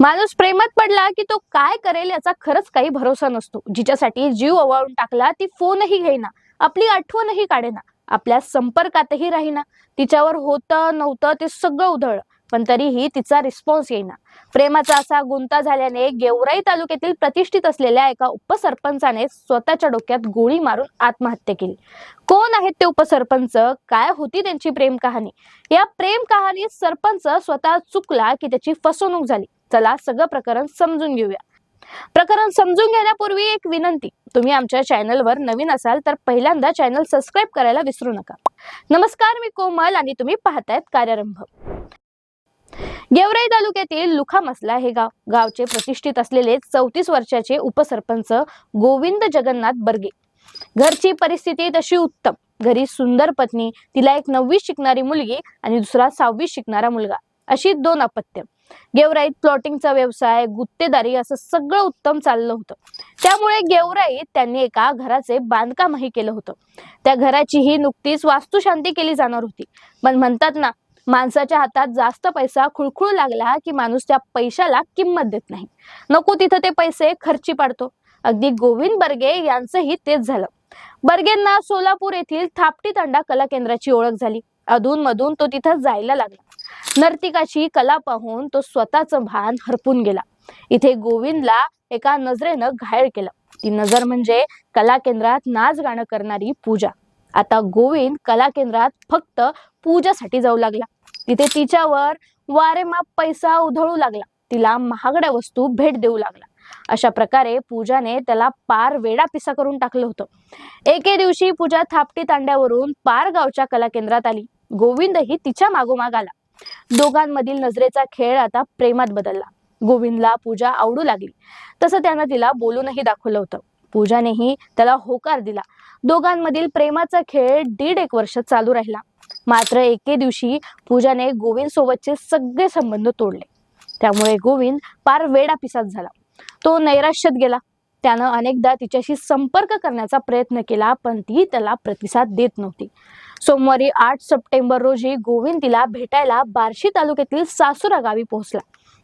माणूस प्रेमात पडला की तो काय करेल याचा खरंच काही भरोसा नसतो. जिच्यासाठी जीव ओवाळून टाकला ती फोनही घेईना. आपली आठवणही काढेना. आपल्या संपर्कातही राहीना. तिच्यावर होतं नव्हतं ते सगळं उधळलं. पण तरीही तिचा रिस्पॉन्स येईना. प्रेमाचा असा गुंता झाल्याने गेवराई तालुक्यातील प्रतिष्ठित असलेल्या एका उपसरपंचाने स्वतःच्या डोक्यात गोळी मारून आत्महत्या केली. कोण आहेत ते उपसरपंच? काय होती त्यांची प्रेम कहाणी? या प्रेम कहाणीत सरपंच स्वतः चुकला की त्याची फसवणूक झाली. चला सगळं प्रकरण समजून घेऊया. प्रकरण समजून घेण्यापूर्वी एक विनंती. तुम्ही आमच्या चॅनलवर नवीन असाल तर पहिल्यांदा चॅनल सबस्क्राईब करायला विसरू नका. नमस्कार मी कोमल आणि तुम्ही पाहतायत कार्यारंभ. गेवराई तालुक्यातील लुखा मसला हे गाव गावचे प्रतिष्ठित असलेले चौतीस वर्षाचे उपसरपंच गोविंद जगन्नाथ बर्गे. घरची परिस्थिती तशी उत्तम. घरी सुंदर पत्नी तिला एक नववी शिकणारी मुलगी आणि दुसरा सहावी शिकणारा मुलगा. अशी दोन अपत्य. गेवराईत प्लॉटिंगचा व्यवसाय गुत्तेदारी असं सगळं उत्तम चाललं होतं. त्यामुळे गेवराईत त्यांनी एका घराचे बांधकामही केलं होतं. त्या घराचीही नुकतीच वास्तुशांती केली जाणार होती. पण म्हणतात ना माणसाच्या हातात जास्त पैसा खुळखुळू लागला की माणूस त्या पैशाला किंमत देत नाही. नको तिथं ते पैसे खर्ची पाडतो. अगदी गोविंद बर्गे यांचंही तेच झालं. बर्गेंना सोलापूर येथील थापटी तांडा कला केंद्राची ओळख झाली. अधून मधून तो तिथं जायला लागला. नर्तिकाची कला पाहून तो स्वतःचं भान हरपून गेला. इथे गोविंदला एका नजरेनं घायल केलं. ती नजर म्हणजे कला केंद्रात नाच गाणं करणारी पूजा. आता गोविंद कला केंद्रात फक्त पूजासाठी जाऊ लागला. तिथे तिच्यावर वारेमाप पैसा उधळू लागला. तिला महागड्या वस्तू भेट देऊ लागला. अशा प्रकारे पूजाने त्याला पार वेडा पिसा करून टाकलं होतं. एके दिवशी पूजा थापटी तांड्यावरून पार गावच्या कला केंद्रात आली. गोविंदही तिच्या मागोमाग आला. दोघांमधील नजरेचा खेळ आता प्रेमात बदलला. गोविंदला पूजा आवडू लागली. तसं त्यानं तिला बोलूनही दाखवलं होतं. पूजानेही त्याला होकार दिला. दोघांमधील प्रेमाचा खेळ दीड एक वर्ष चालू राहिला. मात्र एके दिवशी पूजाने गोविंद सोबतचे सगळे संबंध तोडले. त्यामुळे गोविंद पार वेडापिसात झाला. तो नैराश्यात गेला. त्यानं अनेकदा तिच्याशी संपर्क करण्याचा प्रयत्न केला पण ती त्याला प्रतिसाद देत नव्हती. सोमवारी आठ सप्टेंबर रोजी गोविंद तिला भेटायला बार्शी तालुक्यातील सासुरा गावी पोहोचला.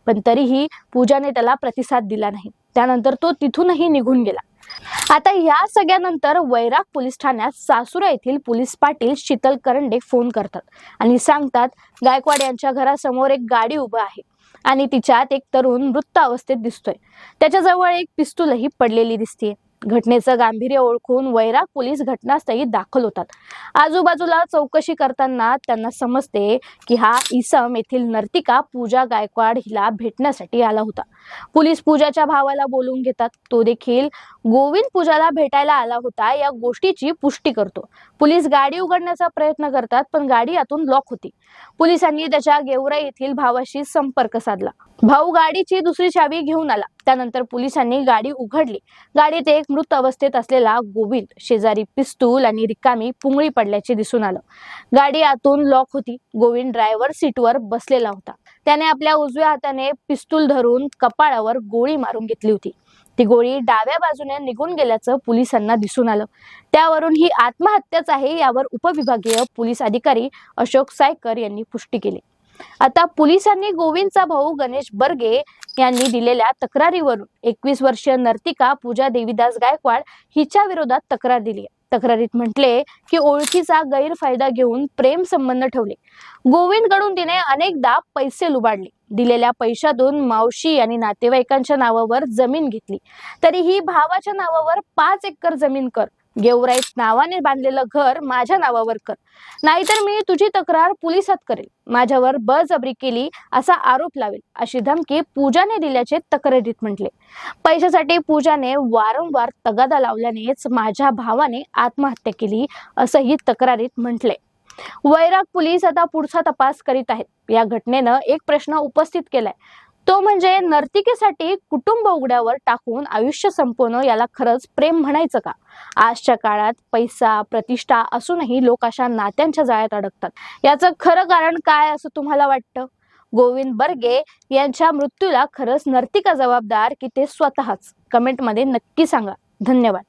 पण तरीही पूजाने त्याला प्रतिसाद दिला नाही. त्यानंतर तो तिथूनही निघून गेला. आता या सगळ्यानंतर वैराग पोलीस ठाण्यात सासुरा येथील पोलीस पाटील शीतल करंडे फोन करतात आणि सांगतात गायकवाड यांच्या घरासमोर एक गाडी उभं आहे आणि तिच्यात एक तरुण मृत अवस्थेत दिसतोय. त्याच्याजवळ एक पिस्तूलही पडलेली दिसते घटनेचं गांभीर्य ओळखून वैराग पोलीस घटनास्थळी दाखल होतात. आजूबाजूला चौकशी करताना त्यांना समजते की हा इसम येथील नर्तिका पूजा गायकवाड हिला भेटण्यासाठी आला होता. पोलीस पूजाच्या भावाला बोलून घेतात. तो देखील गोविंद पूजाला भेटायला आला होता. या गोष्टीची पुष्टी करतो. पोलीस गाडी उघडण्याचा प्रयत्न करतात पण गाडी आतून लॉक होती. पोलिसांनी त्याच्या गेवरा येथील भावाशी संपर्क साधला. भाऊ गाडीची दुसरी चावी घेऊन आला. त्यानंतर पोलिसांनी गाडी उघडली. गाडीत एक मृत अवस्थेत असलेला गोविंद शेजारी पिस्तूल आणि रिकामी पुंगळी पडल्याचे दिसून आलं. गाडी आतून लॉक होती. गोविंद ड्रायव्हर सीटवर बसलेला होता. त्याने आपल्या उजव्या हाताने पिस्तूल धरून कपाळावर गोळी मारून घेतली होती. ती गोळी डाव्या बाजूने निघून गेल्याचं पोलिसांना दिसून आलं. त्यावरून ही आत्महत्याच आहे यावर उपविभागीय पोलीस अधिकारी अशोक सायकर यांनी पुष्टी केली. आता पोलिसांनी गोविंदचा भाऊ गणेश बर्गे यांनी दिलेल्या तक्रारीवरून एकवीस वर्षीय नर्तिका पूजा देवीदास गायकवाड हिच्या विरोधात तक्रार दिली. आहे तक्रारीत म्हटले की ओळखीचा गैरफायदा घेऊन प्रेम संबंध ठेवले. गोविंदकडून तिने अनेकदा पैसे लुबाडले. दिलेल्या पैशातून मावशी आणि नातेवाईकांच्या नावावर जमीन घेतली. तरीही भावाच्या नावावर पाच एकर जमीन कर गेवराईत नावाने बांधलेलं घर माझ्या नावावर कर. नाहीतर मी तुझी तक्रार पोलिसात करेल. माझ्यावर बळजबरी केली असा आरोप लावेल अशी धमकी पूजाने दिल्याचे तक्रारीत म्हटले. पैशासाठी पूजाने वारंवार तगादा लावल्यानेच माझ्या भावाने आत्महत्या केली असंही तक्रारीत म्हटले. वैराग पोलीस आता पुढचा तपास करीत आहेत. या घटनेनं एक प्रश्न उपस्थित केलाय. तो म्हणजे नर्तिकेसाठी कुटुंब उघड्यावर टाकून आयुष्य संपवणं याला खरंच प्रेम म्हणायचं का? आजच्या काळात पैसा प्रतिष्ठा असूनही लोक अशा नात्यांच्या जाळ्यात अडकतात. याचं खरं कारण काय असं तुम्हाला वाटतं? गोविंद बर्गे यांच्या मृत्यूला खरंच नर्तिका जबाबदार की ते स्वतःच? कमेंटमध्ये नक्की सांगा. धन्यवाद.